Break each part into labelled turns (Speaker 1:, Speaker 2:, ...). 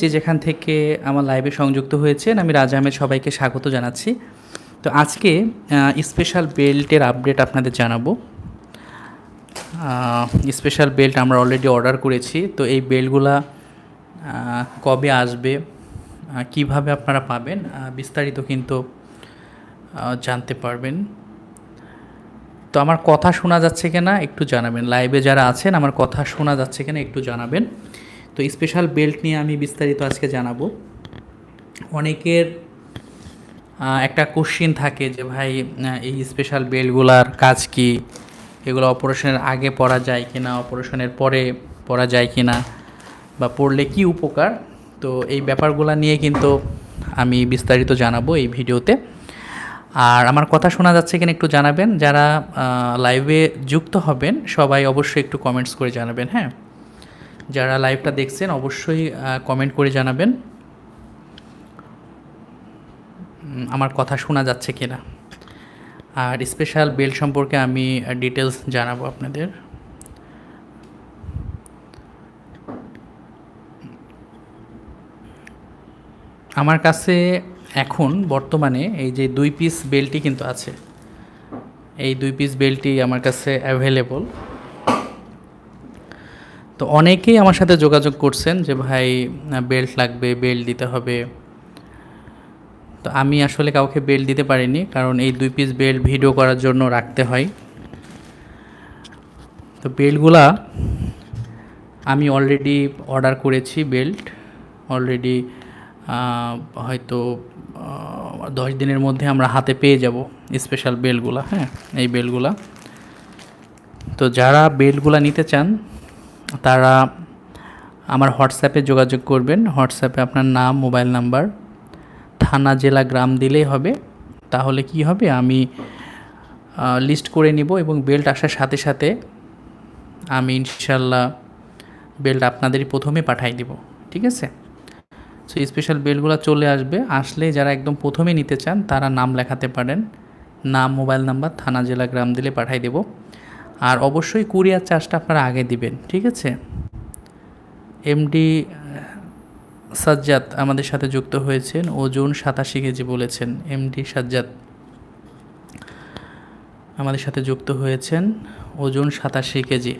Speaker 1: যে যেখান থেকে আমার লাইভে সংযুক্ত হয়েছেন, আমি রাজা আহমেদ সবাইকে স্বাগত জানাচ্ছি। তো আজকে স্পেশাল বেল্টের আপডেট আপনাদের জানাব। স্পেশাল বেল্ট আমরা অলরেডি অর্ডার করেছি, তো এই বেল্টগুলা কবে আসবে কীভাবে আপনারা পাবেন বিস্তারিত কিন্তু জানতে পারবেন। তো আমার কথা শোনা যাচ্ছে কিনা একটু জানাবেন। লাইভে যারা আছেন, আমার কথা শোনা যাচ্ছে কিনা একটু জানাবেন। তো স্পেশাল বেল্ট নিয়ে আমি বিস্তারিত আজকে জানাব। অনেকের একটা কোশ্চিন থাকে যে ভাই এই স্পেশাল বেল্টগুলার কাজ কি? এগুলো অপারেশনের আগে পরা যায় কি না অপারেশনের পরে পরা যায় কি না বা পড়লে কি উপকার? তো এই ব্যাপারগুলো নিয়ে কিন্তু আমি বিস্তারিত জানাব এই ভিডিওতে। আর আমার কথা শোনা যাচ্ছে কিনা একটু জানাবেন। যারা লাইভে যুক্ত হবেন, সবাই অবশ্যই একটু কমেন্টস করে জানাবেন হ্যাঁ? যারা লাইভটা দেখছেন, অবশ্যই কমেন্ট করে জানাবেন। আমার কথা শোনা যাচ্ছে কিনা। আর স্পেশাল বেল সম্পর্কে আমি ডিটেলস জানাব আপনাদের। আমার কাছে এখন, বর্তমানে, এই যে দুই পিস বেলটি কিন্তু আছে। এই দুই পিস বেলটি আমার কাছে অ্যাভেলেবল তো অনেকেই আমার সাথে যোগাযোগ করছেন যে, ভাই, বেল্ট লাগবে, বেল্ট দিতে হবে। তো আমি আসলে কাউকে বেল্ট দিতে পারিনি, কারণ এই দুই পিস বেল্ট ভিডিও করার জন্য রাখতে হয়। তো বেল্টগুলা আমি অলরেডি অর্ডার করেছি বেল্ট। অলরেডি হয়তো দশ দিনের মধ্যে আমরা হাতে পেয়ে যাব স্পেশাল বেল্টগুলা হ্যাঁ এই বেলগুলা তো যারা বেল্টগুলা নিতে চান তারা আমার হোয়াটসঅ্যাপে যোগাযোগ করবেন। হোয়াটসঅ্যাপে আপনার নাম, মোবাইল নাম্বার, থানা, জেলা, গ্রাম দিলেই হবে। তাহলে কি হবে? আমি লিস্ট করে নিব এবং বেল্ট আসার সাথে সাথে আমি ইনশাল্লাহ বেল্ট আপনাদেরই প্রথমে পাঠাই দিব। ঠিক আছে? সো স্পেশাল বেল্টগুলো চলে আসবে। আসলে যারা একদম প্রথমে নিতে চান, তারা নাম লেখাতে পারেন। নাম, মোবাইল নাম্বার, থানা, জেলা, গ্রাম দিলে পাঠাই দেব। আর অবশ্যই কুরিয়ার চার্জটা আপনারা আগে দিবেন, ঠিক আছে? এমডি সাজ্জাদ আমাদের সাথে যুক্ত হয়েছেন ওজন সাতাশি কেজি বলেছেন, এমডি সাজ্জাদ আমাদের সাথে যুক্ত হয়েছেন ওজন সাতাশি কেজি।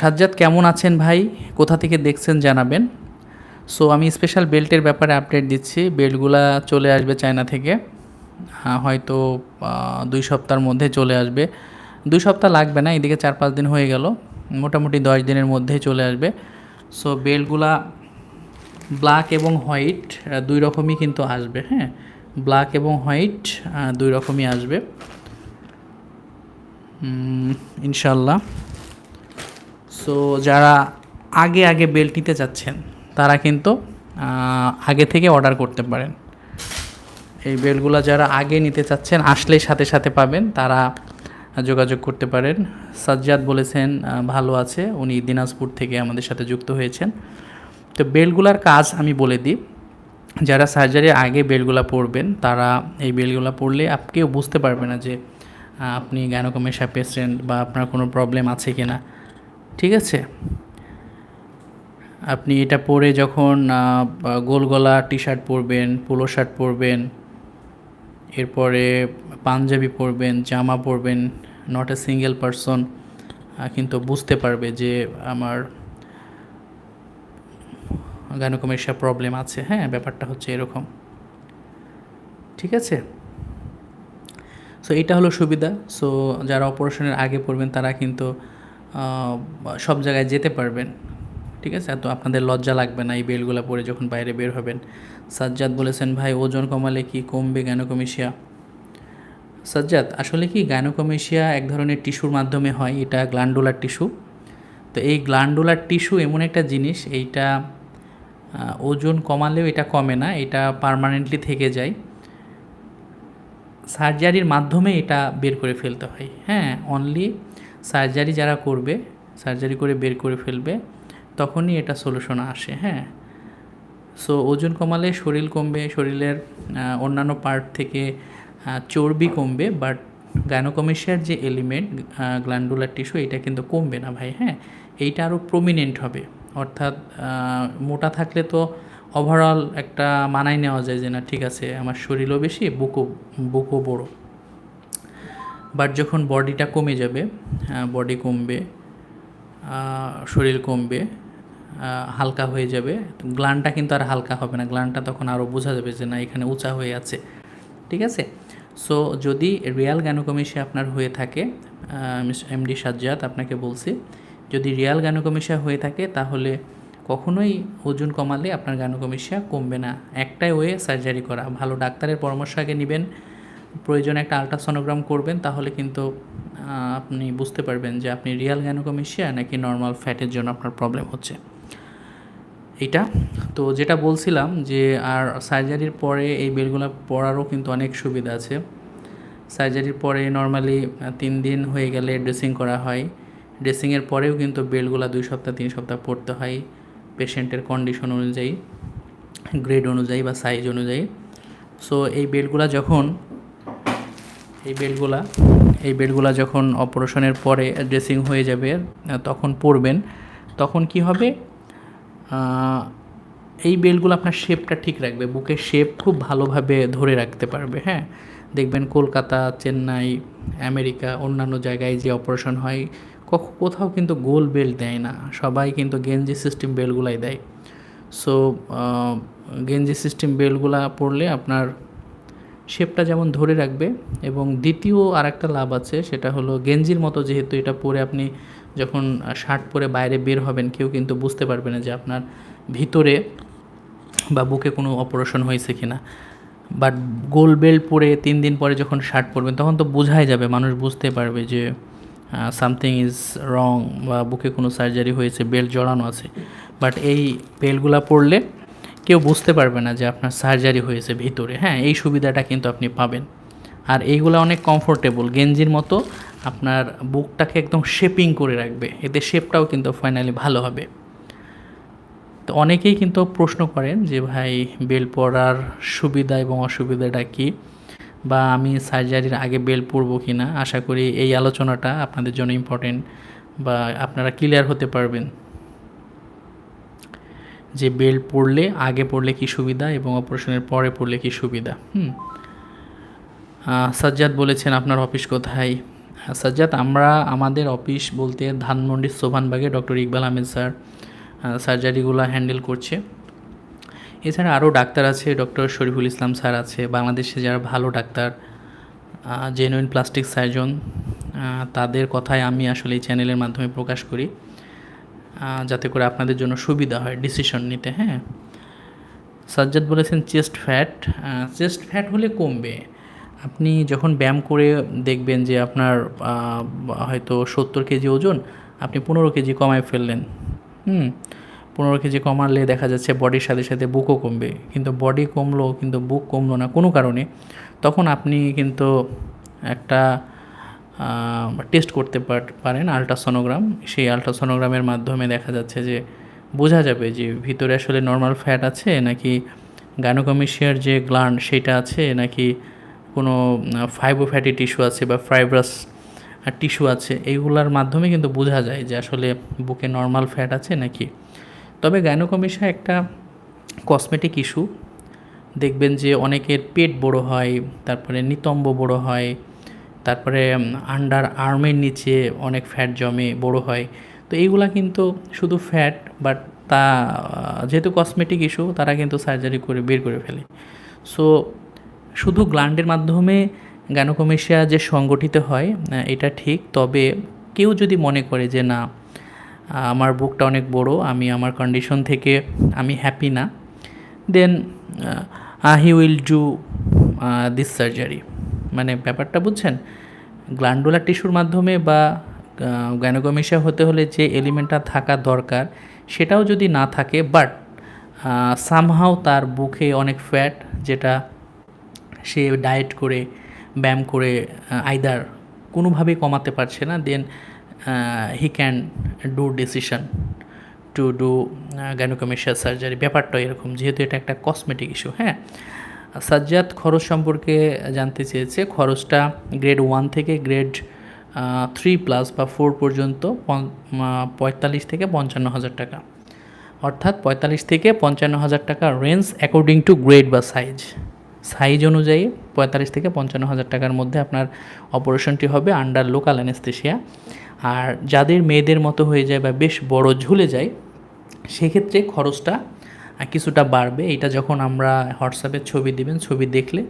Speaker 1: সাজ্জাদ কেমন আছেন ভাই? কোথা থেকে দেখছেন জানাবেন। সো আমি স্পেশাল বেল্টের ব্যাপারে আপডেট দিচ্ছি বেল্টগুলা চলে আসবে চায়না থেকে। হয়তো দুই সপ্তাহের মধ্যে চলে আসবে। দুই সপ্তাহ লাগবে না, এদিকে চার পাঁচ দিন হয়ে গেল। মোটামুটি দশ দিনের মধ্যেই চলে আসবে। সো বেল্টগুলা ব্ল্যাক এবং হোয়াইট দুই রকমই কিন্তু আসবে হ্যাঁ? ব্ল্যাক এবং হোয়াইট দুই রকমই আসবে। ইনশাল্লাহ সো যারা আগে আগে বেল্ট নিতে চাচ্ছেন, তারা কিন্তু আগে থেকে অর্ডার করতে পারেন। এই বেল্টগুলো যারা আগে নিতে চাচ্ছেন আসলেই সাথে সাথে পাবেন। তারা যোগাযোগ করতে পারেন। সাজ্জাদ বলেছেন ভালো আছে। উনি দিনাজপুর থেকে আমাদের সাথে যুক্ত হয়েছেন। তো বেল্টগুলার কাজ আমি বলে দিই যারা সার্জারির আগে বেল্টগুলো পরবেন তারা এই বেল্টগুলো পরলে আপনি কেউ বুঝতে পারবে না যে আপনি গ্যানোকমেশা পেশেন্ট বা আপনার কোনো প্রবলেম আছে কি না ঠিক আছে? আপনি এটা পরে যখন আহ, বা গোল গলা টি শার্ট পরবেন পোলো শার্ট পরবেন এরপরে পাঞ্জাবি পরবেন, জামা পরবেন নট এ সিঙ্গেল পারসন কিন্তু বুঝতে পারবে যে আমার গানকমেশা প্রবলেম আছে। হ্যাঁ ব্যাপারটা হচ্ছে এরকম। ঠিক আছে? সো এটা হলো সুবিধা। সো যারা অপারেশনের আগে পড়বেন তারা কিন্তু সব জায়গায় যেতে পারবেন। ঠিক আছে? তো আপনাদের লজ্জা লাগবে না এই বেলগুলো পরে যখন বাইরে বের হবেন। সাজ্জাদ বলেছেন, ভাই, ওজন কমালে কি কমবে গ্যানোকমেশিয়া সাজ্জাদ, আসলে কি গাইনোকমেশিয়া এক ধরনের টিস্যুর মাধ্যমে হয়? এটা গ্ল্যান্ডুলার টিস্যু। তো এই গ্ল্যান্ডুলার টিস্যু এমন একটা জিনিস, এইটা ওজন কমালেও এটা কমে না, এটা পার্মানেন্টলি থেকে যায়। সার্জারির মাধ্যমে এটা বের করে ফেলতে হয়। হ্যাঁ অনলি সার্জারি যারা করবে, সার্জারি করে বের করে ফেলবে তখনই এটা সলিউশন আসে হ্যাঁ? সো ওজন কমালে শরীর কমবে, শরীরের অন্যান্য পার্ট থেকে চর্বি কমবে বাট গাইনোকমেশিয়ার যে এলিমেন্ট গ্ল্যান্ডুলার টিস্যু এটা কিন্তু কমবে না ভাই হ্যাঁ? এইটা আরও প্রমিনেন্ট হবে। অর্থাৎ মোটা থাকলে তো ওভারঅল একটা মানাই নেওয়া যায় যে না, ঠিক আছে, আমার শরীরও বেশি, বুকও বুকও বড়। বাট যখন বডিটা কমে যাবে বডি কমবে শরীর কমবে হালকা হয়ে যাবে। গ্লানটা কিন্তু আর হালকা হবে না। গ্লানটা তখন আরও বোঝা যাবে যে না, এখানে উঁচা হয়ে আছে। ঠিক আছে? সো যদি রিয়াল গ্যানোকমিশিয়া আপনার হয়ে থাকে এমডি সাজ্জাদ আপনাকে বলছি, যদি রিয়াল গ্যানোকমিশিয়া হয়ে থাকে, তাহলে কখনোই ওজন কমালে আপনার গ্যানোকমিশিয়া কমবে না। একটাই ওয়ে সার্জারি করা। ভালো ডাক্তারের পরামর্শ আগে নেবেন, প্রয়োজনে একটা আলট্রাসোনোগ্রাম করবেন, তাহলে কিন্তু আপনি বুঝতে পারবেন যে আপনি রিয়াল গ্যানোকমিশিয়া নাকি নর্মাল ফ্যাটের জন্য আপনার প্রবলেম হচ্ছে। এইটা। তো যেটা বলছিলাম যে, আর সার্জারির পরে এই বেলগুলো পরারও কিন্তু অনেক সুবিধা আছে। সার্জারির পরে নর্মালি তিন দিন হয়ে গেলে ড্রেসিং করা হয়। ড্রেসিংয়ের পরেও কিন্তু বেলগুলো দুই সপ্তাহ, তিন সপ্তাহ পড়তে হয় পেশেন্টের কন্ডিশন অনুযায়ী গ্রেড অনুযায়ী বা সাইজ অনুযায়ী। সো এই বেলগুলা যখন, এই বেলগুলা এই বেলগুলা যখন অপারেশনের পরে ড্রেসিং হয়ে যাবে তখন পরবেন। তখন কি হবে? এই বেলগুলো আপনার শেপটা ঠিক রাখবে। বুকের শেপ খুব ভালোভাবে ধরে রাখতে পারবে হ্যাঁ? দেখবেন কলকাতা, চেন্নাই, আমেরিকা, অন্যান্য জায়গায় যে অপারেশন হয় কোথাও কিন্তু গোল বেল্ট দেয় না। সবাই কিন্তু গেঞ্জি সিস্টেম বেলগুলাই দেয়। সো গেঞ্জি সিস্টেম বেলগুলা পরলে আপনার শেপটা যেমন ধরে রাখবে এবং দ্বিতীয় আরেকটা লাভ আছে, সেটা হলো গেঞ্জির মতো যেহেতু এটা পরে আপনি যখন শার্ট পরে বাইরে বের হবেন, কেউ কিন্তু বুঝতে পারবে না যে আপনার ভিতরে বা বুকে কোনো অপারেশন হয়েছে কি না বাট গোল বেল্ট পরে তিন দিন পরে যখন শার্ট পরবেন, তখন তো বোঝাই যাবে, মানুষ বুঝতে পারবে যে সামথিং ইজ রং বা বুকে কোনো সার্জারি হয়েছে, বেল্ট জড়ানো আছে। বাট এই বেল্টগুলা পরলে কেউ বুঝতে পারবে না যে আপনার সার্জারি হয়েছে ভিতরে। হ্যাঁ এই সুবিধাটা কিন্তু আপনি পাবেন। আর এইগুলো অনেক কমফোর্টেবল গেঞ্জির মতো আপনার বুকটাকে একদম শেপিং করে রাখবে। এতে শেপটাও কিন্তু ফাইনালি ভালো হবে। তো অনেকেই কিন্তু প্রশ্ন করেন যে, ভাই, বেল পরার সুবিধা এবং অসুবিধাটা কী? বা, আমি সার্জারির আগে বেল পরবো কি না আশা করি এই আলোচনাটা আপনাদের জন্য ইম্পর্টেন্ট বা, আপনারা ক্লিয়ার হতে পারবেন। যে, বেল পড়লে আগে পড়লে কি সুবিধা এবং অপারেশনের পরে পড়লে কি সুবিধা? হুম। সাজ্জাদ বলেছেন, আপনার অফিস কোথায়? সাজ্জাদ, আমরা আমাদের অফিস বলতে ধানমন্ডির সোভানবাগে ডক্টর ইকবাল আহমেদ স্যার সার্জারিগুলো হ্যান্ডেল করছে। এছাড়া আরও ডাক্তার আছে, ডক্টর শরীফুল ইসলাম স্যার আছে, বাংলাদেশে যারা ভালো ডাক্তার জেনুইন প্লাস্টিক সার্জন তাদের কথাই আমি আসলে এই চ্যানেলের মাধ্যমে প্রকাশ করি যাতে করে আপনাদের জন্য সুবিধা হয় ডিসিশন নিতে হ্যাঁ। সাজ্জাদ বলেছেন চেস্ট ফ্যাট চেস্ট ফ্যাট হলে কমবে। আপনি যখন ব্যায়াম করে দেখবেন যে আপনার হয়তো সত্তর কেজি ওজন, আপনি পনেরো কেজি কমায় ফেললেন। হুম? পনেরো কেজি কমালে দেখা যাচ্ছে বডির সাথে সাথে বুকও কমবে। কিন্তু বডি কমলো, কিন্তু বুক কমলো না কোনো কারণে, তখন আপনি কিন্তু একটা টেস্ট করতে পার- পারেন আলট্রাসোনোগ্রাম। সেই আলট্রাসোনোগ্রামের মাধ্যমে দেখা যাচ্ছে যে বোঝা যাবে যে ভিতরে আসলে নর্মাল ফ্যাট আছে নাকি গাইনোকমিশিয়ার যে গ্ল্যান্ড সেটা আছে নাকি কোনো ফাইবো ফ্যাটি টিস্যু আছে বা ফাইব্রাস টিস্যু আছে, এইগুলোর মাধ্যমে কিন্তু বোঝা যায় যে আসলে বুকে নর্মাল ফ্যাট আছে নাকি। তবে গাইনোকমিশিয়া একটা কসমেটিক ইস্যু দেখবেন যে অনেকের পেট বড় হয়, তারপরে নিতম্ব বড় হয়, তারপরে আন্ডার আর্মের নিচে অনেক ফ্যাট জমে, বড় হয়। তো এইগুলা কিন্তু শুধু ফ্যাট বাট তা যেহেতু কসমেটিক ইস্যু তারা কিন্তু সার্জারি করে, বের করে ফেলে। সো শুধু গ্ল্যান্ডের মাধ্যমে গ্যানোকমেশিয়া যে সংগঠিত হয় এটা ঠিক, তবে কেউ যদি মনে করে যে না আমার বুকটা অনেক বড়, আমি আমার কন্ডিশন থেকে আমি হ্যাপি না then he will do this surgery মানে ব্যাপারটা বুঝছেন? গ্ল্যান্ডুলার টিস্যুর মাধ্যমে বা গ্যানোগমিশিয়া হতে হলে যে এলিমেন্টটা থাকা দরকার, সেটাও যদি না থাকে বাট সামহাও তার বুকে অনেক ফ্যাট যেটা সে ডায়েট করে, ব্যায়াম করে আইদার কোনোভাবে কমাতে পারছে না then he can do decision to do gynecomastia surgery ব্যাপারটা এরকম, যেহেতু এটা একটা কসমেটিক ইস্যু হ্যাঁ? সাজ্জাদ খরচ সম্পর্কে জানতে চেয়েছে, খরচটা গ্রেড ওয়ান থেকে গ্রেড থ্রি প্লাস বা ফোর পর্যন্ত পঁয়তাল্লিশ থেকে পঞ্চান্ন হাজার টাকা। অর্থাৎ পঁয়তাল্লিশ থেকে পঞ্চান্ন হাজার টাকা রেঞ্জ অ্যাকর্ডিং টু গ্রেড বা সাইজ সাইজ অনুযায়ী পঁয়তাল্লিশ থেকে পঞ্চান্ন হাজার টাকার মধ্যে আপনার অপারেশনটি হবে আন্ডার লোকাল অ্যানেস্থেশিয়া আর যাদের মেয়েদের মতো হয়ে যায় বা বেশ বড় ঝুলে যায়, সেক্ষেত্রে খরচটা কিছুটা বাড়বে। এটা যখন আমরা হোয়াটসঅ্যাপে ছবি দিবেন, ছবি দেখলে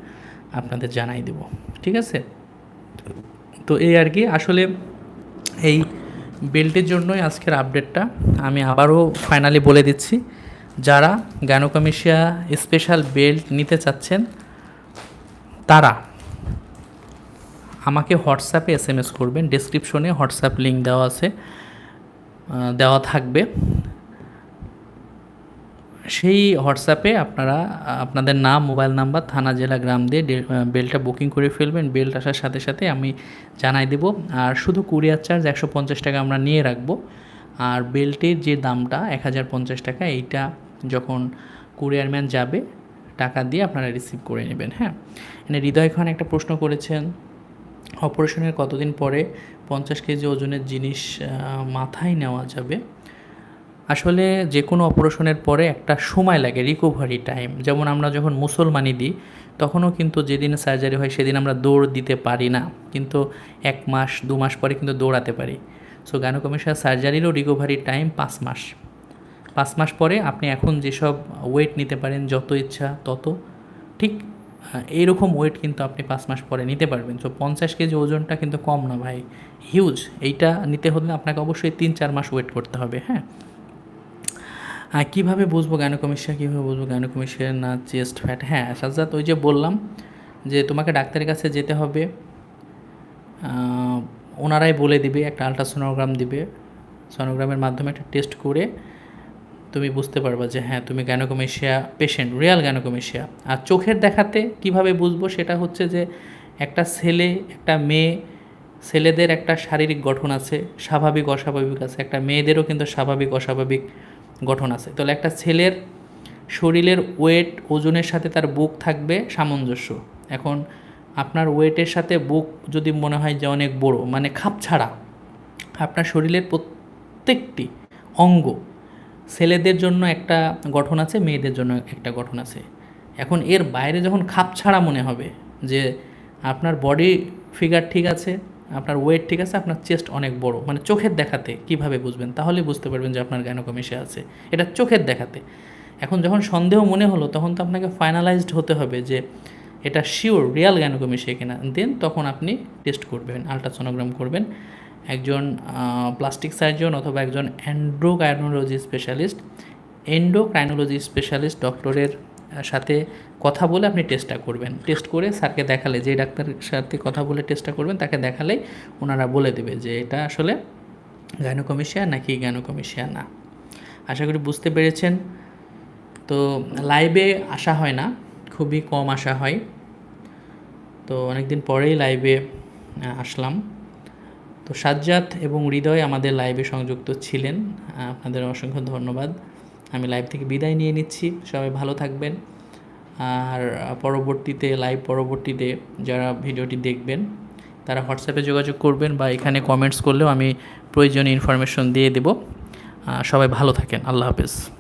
Speaker 1: আপনাদের জানাই দেব। ঠিক আছে? তো এই আর কি। আসলে এই বেল্টের জন্যই আজকের আপডেটটা আমি আবারও ফাইনালি বলে দিচ্ছি, যারা গ্যানোকমিশিয়া স্পেশাল বেল্ট নিতে চাচ্ছেন তারা, আমাকে হোয়াটসঅ্যাপে এস এম এস করবেন ডিসক্রিপশনে হোয়াটসঅ্যাপ লিঙ্ক দেওয়া আছে দেওয়া থাকবে। সেই হোয়াটসঅ্যাপে আপনারা, আপনাদের নাম, মোবাইল নাম্বার, থানা, জেলা, গ্রাম দিয়ে বেলটা বুকিং করে ফেলবেন। বেল্ট আসার সাথে সাথে আমি জানাই দেব। আর শুধু কুরিয়ার চার্জ একশো পঞ্চাশ টাকা আমরা নিয়ে রাখব। আর বেল্টের যে দামটা, এক হাজার পঞ্চাশ টাকা, এইটা যখন কুরিয়ারম্যান যাবে টাকা দিয়ে আপনারা রিসিভ করে নেবেন হ্যাঁ? এখানে হৃদয় খান একটা প্রশ্ন করেছেন, অপারেশনের কতদিন পরে পঞ্চাশ কেজি ওজনের জিনিস মাথায় নেওয়া যাবে? আসলে যে কোনো অপারেশনের পরে একটা সময় লাগে রিকভারি টাইম যেমন আমরা যখন মুসলমানি দিই, তখনও কিন্তু যেদিন সার্জারি হয় সেদিন আমরা দৌড় দিতে পারি না। কিন্তু এক মাস, দু মাস পরে কিন্তু দৌড়াতে পারি। সো গানোকমিশা সার্জারিরও রিকভারি টাইম পাঁচ মাস। পাঁচ মাস পরে আপনি এখন যেসব ওয়েট নিতে পারেন যত ইচ্ছা তত ঠিক? আহ, এইরকম ওয়েট কিন্তু আপনি পাঁচ মাস পরে নিতে পারবেন। সো পঞ্চাশ কেজি ওজনটা কিন্তু কম না ভাই হিউজ এইটা নিতে হলে আপনাকে অবশ্যই তিন চার মাস ওয়েট করতে হবে হ্যাঁ? কীভাবে বুঝব গ্যানোকমিশিয়া কীভাবে বুঝব গ্যানোকমিশিয়া না চেস্ট ফ্যাট হ্যাঁ সাজাত ওই যে বললাম যে তোমাকে ডাক্তারের কাছে যেতে হবে ওনারাই বলে দিবে একটা আলট্রাসোনোগ্রাম দিবে। সোনোগ্রামের মাধ্যমে একটা টেস্ট করে তুমি বুঝতে পারবা যে হ্যাঁ তুমি গ্যানোকমেশিয়া পেশেন্ট রিয়াল গ্যানোকমেশিয়া আর চোখের দেখাতে কীভাবে বুঝব সেটা হচ্ছে যে একটা ছেলে, একটা মেয়ে, ছেলেদের একটা শারীরিক গঠন আছে, স্বাভাবিক, অস্বাভাবিক আছে। একটা মেয়েদেরও কিন্তু স্বাভাবিক, অস্বাভাবিক গঠন আছে। তাহলে একটা ছেলের শরীরের ওয়েট ওজনের সাথে তার বুক থাকবে সামঞ্জস্য। এখন আপনার ওয়েটের সাথে বুক যদি মনে হয় যে অনেক বড় মানে খাপ ছাড়া, আপনার শরীরের প্রত্যেকটি অঙ্গ ছেলেদের জন্য একটা গঠন আছে, মেয়েদের জন্য একটা গঠন আছে। এখন এর বাইরে যখন খাপ ছাড়া মনে হবে যে আপনার বডি ফিগার ঠিক আছে, আপনার ওয়েট ঠিক আছে, আপনার চেস্ট অনেক বড় মানে চোখের দেখাতে কীভাবে বুঝবেন? তাহলে বুঝতে পারবেন যে আপনার গ্যানোকমিশে আছে। এটা চোখের দেখাতে। এখন যখন সন্দেহ মনে হলো, তখন তো আপনাকে ফাইনালাইজড হতে হবে যে এটা শিওর রিয়াল গ্যানোকমিশিয়া কিনা। দেন তখন আপনি টেস্ট করবেন আলট্রাসোনোগ্রাম করবেন। একজন প্লাস্টিক সার্জন অথবা একজন অ্যান্ড্রোকাইনোলজি স্পেশালিস্ট এন্ডোক্রাইনোলজি স্পেশালিস্ট ডক্টরের সাথে কথা বলে আপনি টেস্টটা করবেন। টেস্ট করে স্যারকে দেখালে, যে ডাক্তারের সাথে কথা বলে টেস্টটা করবেন, তাকে দেখালেই ওনারা বলে দেবে যে এটা আসলে গাইনোকমিশিয়া নাকি গাইনোকমিশিয়া না। আশা করি বুঝতে পেরেছেন। তো লাইভে আসা হয় না, খুবই কম আসা হয়। তো অনেকদিন পরেই লাইভে আসলাম। তো সাজ্জাদ এবং হৃদয় আমাদের লাইভে সংযুক্ত ছিলেন। আপনাদের অসংখ্য ধন্যবাদ। আমি লাইভ থেকে বিদায় নিয়ে নিচ্ছি। সবাই ভালো থাকবেন। আর পরবর্তীতে লাইভ পরবর্তীতে যারা ভিডিওটি দেখবেন, তারা হোয়াটসঅ্যাপে যোগাযোগ করবেন বা এখানে কমেন্টস করলেও আমি প্রয়োজনীয় ইনফরমেশন দিয়ে দেব। সবাই ভালো থাকেন। আল্লাহ হাফেজ।